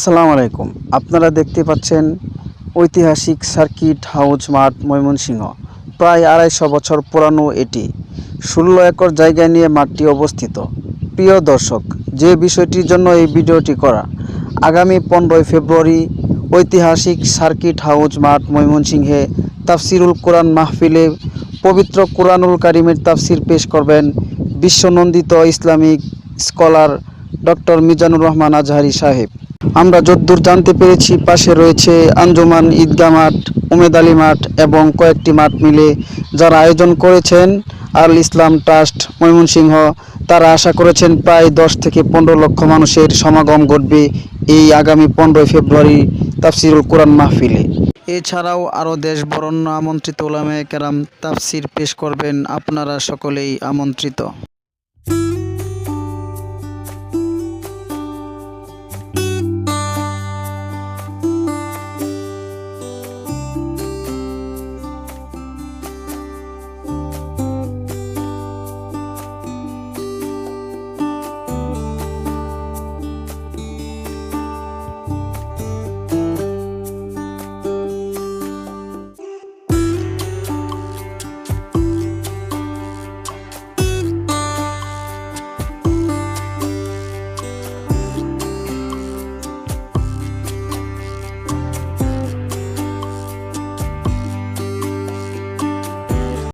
আসসালামু আলাইকুম। আপনারা দেখতে পাচ্ছেন ঐতিহাসিক সার্কিট হাউস মাঠ ময়মনসিংহ। প্রায় আড়াইশো বছর পুরানো এটি। ষোলো একর জায়গা নিয়ে মাঠটি অবস্থিত। প্রিয় দর্শক, যে বিষয়টির জন্য এই ভিডিওটি করা, আগামী পনেরোই ফেব্রুয়ারি ঐতিহাসিক সার্কিট হাউস মাঠ ময়মনসিংহে তাফসিরুল কোরআন মাহফিলে পবিত্র কোরআনুল কারিমের তাফসির পেশ করবেন বিশ্বনন্দিত Islamic scholar doctor Mizanur Rahman Azhari সাহেব। আমরা যদ্দূর জানতে পেরেছি, পাশে রয়েছে আঞ্জুমান ঈদগাহ মাঠ, উমেদ আলী মাঠ এবং কয়েকটি মাঠ মিলে যারা আয়োজন করেছেন আল ইসলাম ট্রাস্ট ময়মনসিংহ। তারা আশা করেছেন প্রায় দশ থেকে পনেরো লক্ষ মানুষের সমাগম ঘটবে এই আগামী পনেরোই ফেব্রুয়ারি তাফসিরুল কোরআন মাহফিলে। এছাড়াও আরও দেশ বরণ্য আমন্ত্রিত ওলামায়ে কেরাম তাফসির পেশ করবেন আপনারা সকলেই আমন্ত্রিত।